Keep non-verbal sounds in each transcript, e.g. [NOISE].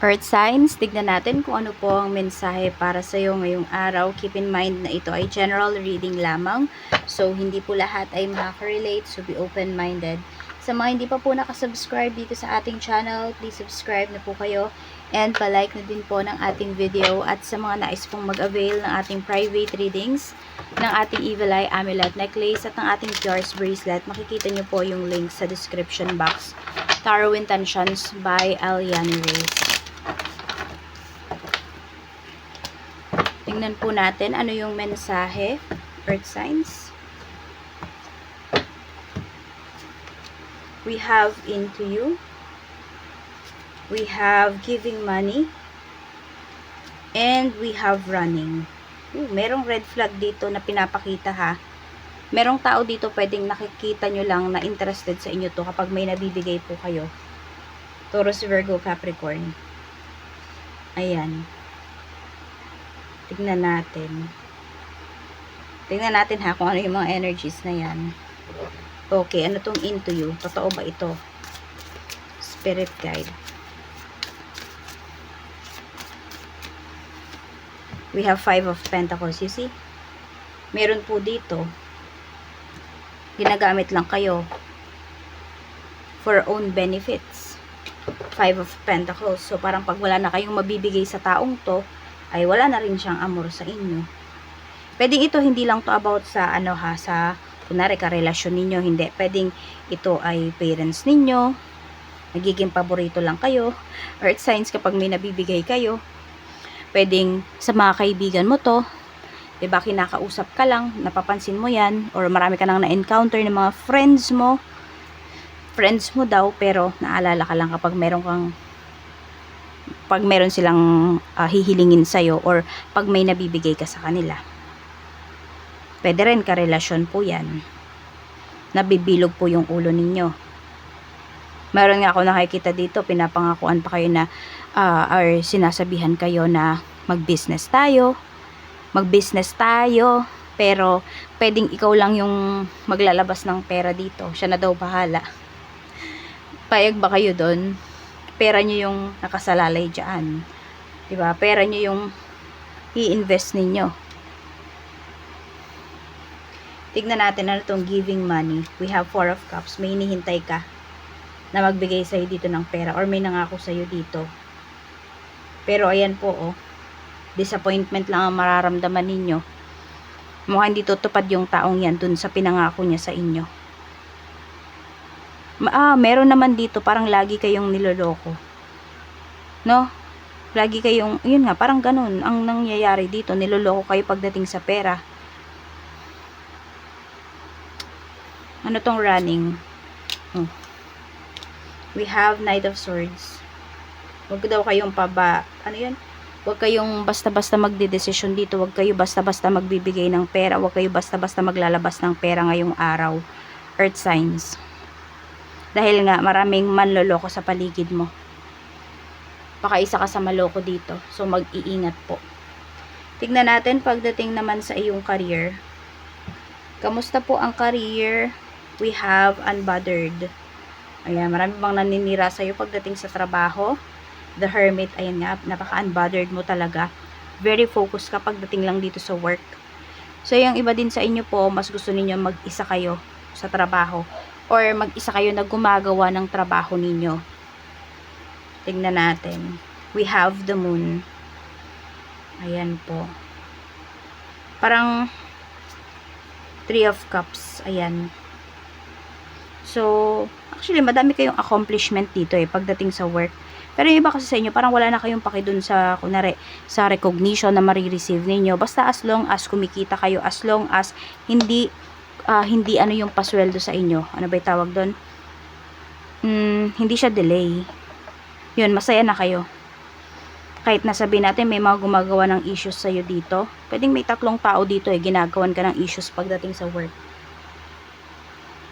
Earth signs, tignan natin kung ano po ang mensahe para sa iyo ngayong araw. Keep in mind na ito ay general reading lamang. So, hindi po lahat ay makaka-relate. So, be open-minded. Sa mga hindi pa po nakasubscribe dito sa ating channel, please subscribe na po kayo. And palike na din po ng ating video. At sa mga nais pong mag-avail ng ating private readings, ng ating Evil Eye Amulet Necklace at ng ating Pures Bracelet, makikita nyo po yung link sa description box. Tarot Intentions by Aliani Reyes. Tingnan po natin ano yung mensahe, earth signs. We have into you. We have giving money. And we have running. Ooh, merong red flag dito na pinapakita ha. Merong tao dito pwedeng nakikita nyo lang na interested sa inyo to kapag may nabibigay po kayo. Taurus, Virgo, Capricorn. Ayan. Tignan natin. Tignan natin ha kung ano yung mga energies na yan. Okay, ano tong into you? Totoo ba ito? Spirit guide. We have five of pentacles, you see? Meron po dito. Ginagamit lang kayo for own benefits. Five of pentacles. So, parang pag wala na kayong mabibigay sa taong to, ay wala na rin siyang amor sa inyo. Pwedeng ito hindi lang to about sa ano ha, sa kunwari karelasyon ninyo, hindi. Pwedeng ito ay parents ninyo, nagiging paborito lang kayo, earth signs kapag may nabibigay kayo. Pwedeng sa mga kaibigan mo to, 'di ba kinakausap ka lang, napapansin mo 'yan or marami ka nang na-encounter ng mga friends mo. Friends mo daw pero naalala ka lang kapag meron kang pag meron silang ah, hihilingin sa'yo or pag may nabibigay ka sa kanila. Pwede rin karelasyon po yan. Nabibilog po yung ulo ninyo. Meron nga ako nakikita dito, pinapangakuan pa kayo na ah, or sinasabihan kayo na mag-business tayo. Mag-business tayo. Pero pwedeng ikaw lang yung maglalabas ng pera dito. Siya na daw bahala. Payag ba kayo doon? Pera nyo yung nakasalalay dyan. Diba? Pera nyo yung i-invest ninyo. Tignan natin ano itong giving money. We have four of cups. May hinihintay ka na magbigay sa'yo dito ng pera or may nangako sa'yo dito. Pero ayan po oh. Disappointment lang ang mararamdaman ninyo. Mukhang hindi tutupad yung taong yan dun sa pinangako niya sa inyo. Ah, meron naman dito parang lagi kayong niloloko. No? Lagi kayong, yun nga, parang ganun. Ang nangyayari dito, niloloko kayo pagdating sa pera. Ano tong running? Oh. We have Knight of Swords. Huwag daw kayong paba, ano yun? Huwag kayong basta-basta magdedesisyon dito. Huwag kayo basta-basta magbibigay ng pera. Huwag kayo basta-basta maglalabas ng pera ngayong araw. Earth signs. Dahil nga, maraming manloloko sa paligid mo. Baka isa ka sa maloko dito. So, mag-iingat po. Tignan natin pagdating naman sa iyong career. Kamusta po ang career? We have unbothered. Ayan, marami bang naninira sa'yo pagdating sa trabaho? The Hermit, ayan nga, napaka-unbothered mo talaga. Very focused ka pagdating lang dito sa work. So, yung iba din sa inyo po, mas gusto ninyo mag-isa kayo sa trabaho or mag-isa kayo na gumagawa ng trabaho ninyo. Tingnan natin. We have the moon. Ayan po. Parang three of cups. Ayan. So, actually, madami kayong accomplishment dito eh, pagdating sa work. Pero yung iba kasi sa inyo, parang wala na kayong paki dun sa, kunwari, sa recognition na marireceive ninyo. Basta as long as kumikita kayo, as long as hindi ah, hindi ano yung pasweldo sa inyo. Ano ba tawag doon? Mm, hindi siya delay. Yun, masaya na kayo. Kahit nasabi natin may mga gumagawa ng issues sa'yo dito. Pwedeng may tatlong tao dito eh, ginagawan ka ng issues pagdating sa work.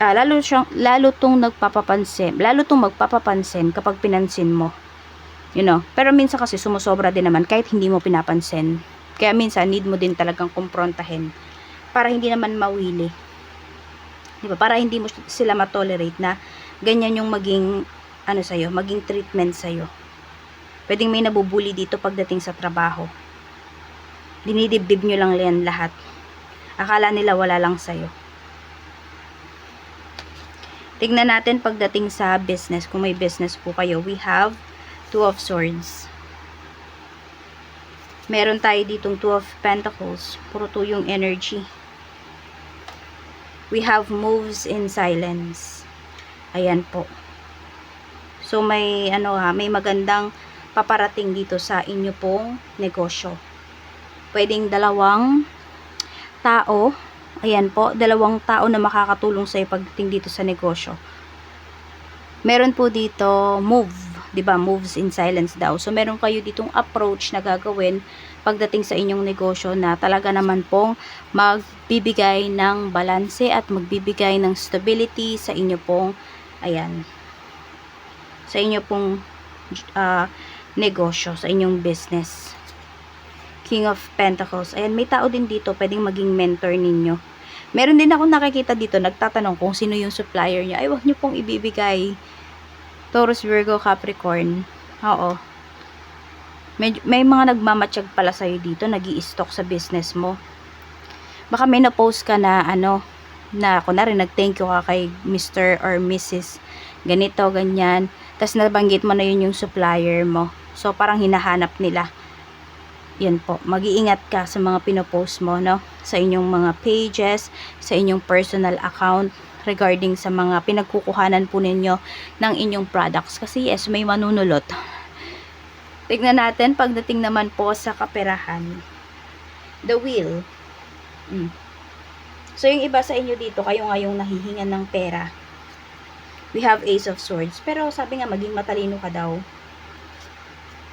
Ah, lalo siyang, lalo tong nagpapapansin, lalo tong magpapapansin kapag pinansin mo. You know, pero minsan kasi sumusobra din naman kahit hindi mo pinapansin. Kaya minsan need mo din talagang kumprontahin para hindi naman mawili. 'Di? Para hindi mo sila ma-tolerate na ganyan yung maging ano sa'yo, maging treatment sa'yo. Pwedeng may nabubuli dito pagdating sa trabaho. Dinidibdib nyo lang yan lahat. Akala nila wala lang sa'yo. Tignan natin pagdating sa business. Kung may business po kayo, we have Two of Swords. Meron tayo ditong Two of Pentacles. Puro to yung energy. We have moves in silence. Ayan po. So may ano ha, may magandang paparating dito sa inyo pong negosyo. Pwedeng dalawang tao, ayan po, dalawang tao na makakatulong sa pagdating dito sa negosyo. Meron po dito move, 'di ba? Moves in silence daw. So meron kayo ditong approach na gagawin pagdating sa inyong negosyo na talaga naman pong magbibigay ng balanse at magbibigay ng stability sa inyo pong ayan sa inyo pong ah, negosyo, sa inyong business. King of Pentacles. Ayan, may tao din dito, pwedeng maging mentor ninyo. Meron din ako nakikita dito, nagtatanong kung sino yung supplier niya. Ay, wag niyo pong ibibigay. Taurus, Virgo, Capricorn. Oo. May, may mga nagmamatsyag pala sa'yo dito, nag stock sa business mo. Baka may na-post ka na, ano, na, kunwari, nag-thank you ka kay Mr. or Mrs. Ganito, ganyan. Tapos nabanggit mo na yun yung supplier mo. So, parang hinahanap nila. Yan po. Mag-iingat ka sa mga pinopost mo, no? Sa inyong mga pages, sa inyong personal account, regarding sa mga pinagkukuhanan po ninyo ng inyong products. Kasi yes, may manunulot. Tignan natin pagdating naman po sa kaperahan. The wheel. Mm. So, yung iba sa inyo dito, kayo nga yung nahihingan ng pera. We have Ace of Swords. Pero sabi nga, maging matalino ka daw.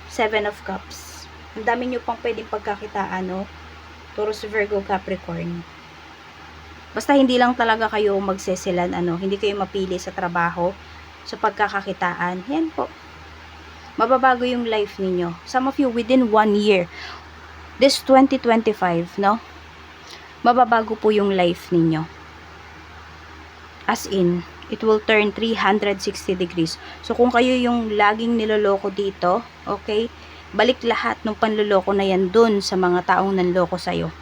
Seven of Cups. Ang dami nyo pang pwedeng pagkakitaan, no? Taurus, Virgo, Capricorn. Basta hindi lang talaga kayo magsesilan, ano, hindi kayo mapili sa trabaho, sa pagkakakitaan. Yan po. Mababago yung life ninyo. Some of you within one year. This 2025, no? Mababago po yung life ninyo. As in, it will turn 360 degrees. So, kung kayo yung laging niloloko dito, okay, balik lahat ng panloloko na yan dun sa mga taong nanloko sa'yo.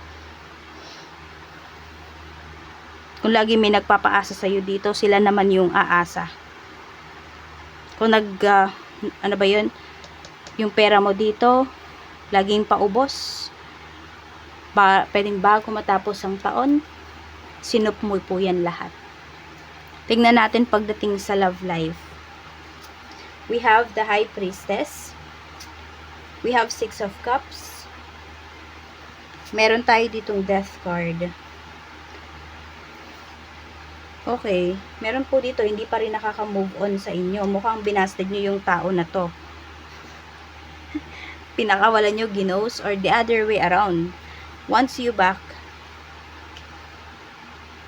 Kung lagi may nagpapaasa sa'yo dito, sila naman yung aasa. Kung nag, ah, ano ba yun, yung pera mo dito, laging paubos, ba, pwedeng bago matapos ang taon, sinup mo po yan lahat. Tingnan natin pagdating sa love life. We have the High Priestess. We have Six of Cups. Meron tayo ditong Death card. Okay. Meron po dito, hindi pa rin nakaka-move on sa inyo. Mukhang binasted nyo yung tao na to. [LAUGHS] Pinakawalan nyo ginos or the other way around. Once you back,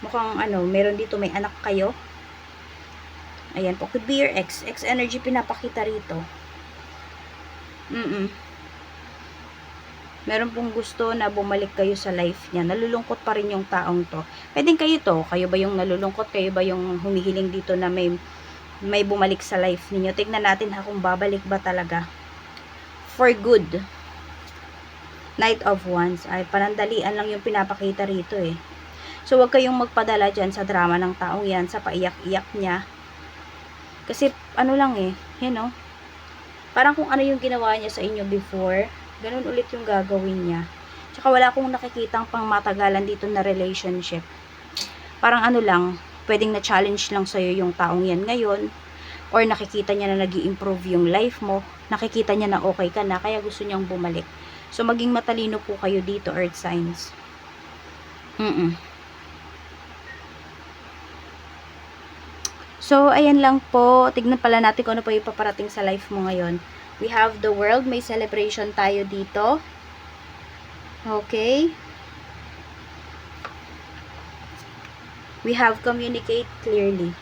mukhang ano, meron dito may anak kayo. Ayan po, could be your ex. Ex energy pinapakita rito. Mm-mm. Meron pong gusto na bumalik kayo sa life niya. Nalulungkot pa rin yung taong to. Pwedeng kayo to. Kayo ba yung nalulungkot? Kayo ba yung humihiling dito na may, may bumalik sa life ninyo? Tignan natin ha kung babalik ba talaga. For good. Knight of Wands. Ay, panandalian lang yung pinapakita rito eh. So, wag kayong magpadala dyan sa drama ng taong yan, sa paiyak-iyak niya. Kasi, ano lang eh, you know, parang kung ano yung ginawa niya sa inyo before, ganun ulit yung gagawin niya. Tsaka wala akong nakikitang pang matagalan dito na relationship. Parang ano lang, pwedeng na-challenge lang sa'yo yung taong yan ngayon, or nakikita niya na nag improve yung life mo, nakikita niya na okay ka na, kaya gusto niyang bumalik. So, maging matalino po kayo dito, earth signs. Mm-mm. So, ayan lang po. Tignan pala natin kung ano pa yung paparating sa life mo ngayon. We have the world. May celebration tayo dito. Okay. We have communicate clearly.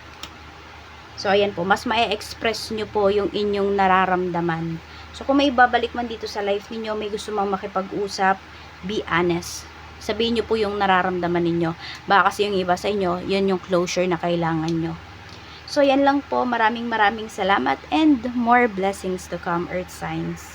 So, ayan po. Mas ma-express nyo po yung inyong nararamdaman. So, kung may babalik man dito sa life ninyo, may gusto mang makipag-usap, be honest. Sabihin nyo po yung nararamdaman ninyo. Baka kasi yung iba sa inyo, yan yung closure na kailangan nyo. So, yan lang po. Maraming maraming salamat and more blessings to come, Earth Signs.